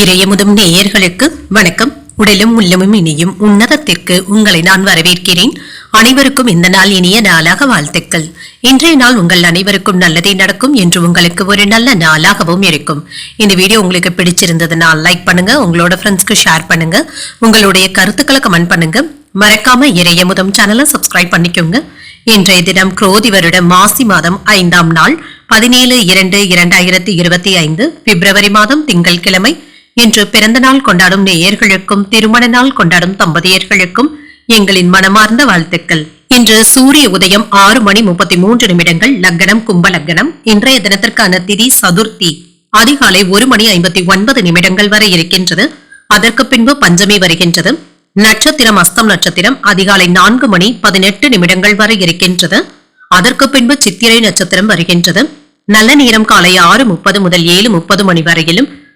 இறையமுதும் நேயர்களுக்கு வணக்கம். உடலும் உள்ளமும் இனியும் உன்னதத்திற்கு உங்களை நான் வரவேற்கிறேன். அனைவருக்கும் இந்த நாள் இனிய நாளாக வாழ்த்துக்கள். இன்றைய நாள் உங்கள் அனைவருக்கும் நல்லதே நடக்கும் என்று உங்களுக்கு ஒரு நல்ல நாளாகவும் இருக்கும். இந்த வீடியோ உங்களுக்கு பிடிச்சிருந்ததுனால் லைக் பண்ணுங்க உங்களோட ஃப்ரெண்ட்ஸ்க்கு ஷேர் பண்ணுங்க உங்களுடைய கருத்துக்களை கமெண்ட் பண்ணுங்க. மறக்காம இறையமுதம் சேனலை சப்ஸ்கிரைப் பண்ணிக்கோங்க. இன்றைய தினம் குரோதி வருடம் மாசி மாதம் ஐந்தாம் நாள் பதினேழு இரண்டு இரண்டாயிரத்தி இருபத்தி ஐந்து பிப்ரவரி மாதம் திங்கள் கிழமை இன்று பிறந்த நாள் கொண்டாடும் நேயர்களுக்கும் திருமண நாள் கொண்டாடும் தம்பதியர்களுக்கும் எங்களின் மனமார்ந்த வாழ்த்துக்கள். இன்று சூரிய உதயம் ஆறு மணி முப்பத்தி மூன்று நிமிடங்கள் லக்னம் கும்ப லக்னம். இன்றைய தினத்திற்கான திதி சதுர்த்தி. அதிகாலை ஒரு மணி ஐம்பத்தி ஒன்பது நிமிடங்கள் வரை இருக்கின்றது. அதற்கு பின்பு பஞ்சமி வருகின்றது. நட்சத்திரம் அஸ்தம் நட்சத்திரம் அதிகாலை நான்கு மணி பதினெட்டு நிமிடங்கள் வரை இருக்கின்றது. அதற்கு பின்பு சித்திரை நட்சத்திரம் வருகின்றது. நல்ல நேரம் காலை ஆறு முப்பது முதல் ஏழு முப்பது மணி வரையிலும்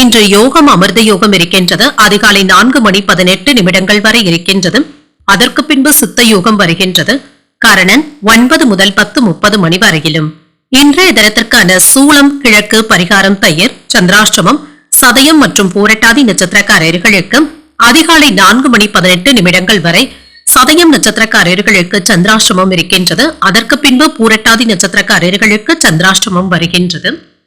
இன்று யோகம் அமிர்த யோகம் இருக்கின்றது. அதிகாலை நான்கு மணி பதினெட்டு நிமிடங்கள் வரை இருக்கின்றது. அதற்கு பின்பு சித்த யோகம் வருகின்றது. கரணன் ஒன்பது முதல் பத்து முப்பது மணி வரையிலும். இன்றைய தினத்திற்கான சூளம் கிழக்கு பரிகாரம் தயிர் சந்திராஷ்டமம் சதயம் மற்றும் பூரட்டாதி நட்சத்திரக்காரர்களுக்கு அதிகாலை நான்கு மணி பதினெட்டு நிமிடங்கள் வரை சதயம் நட்சத்திரக்காரர்களுக்கு சந்திராஷ்டமம் இருக்கின்றது. அதற்கு பின்பு பூரட்டாதி நட்சத்திரக்காரர்களுக்கு சந்திராஷ்டமம் வருகின்றது.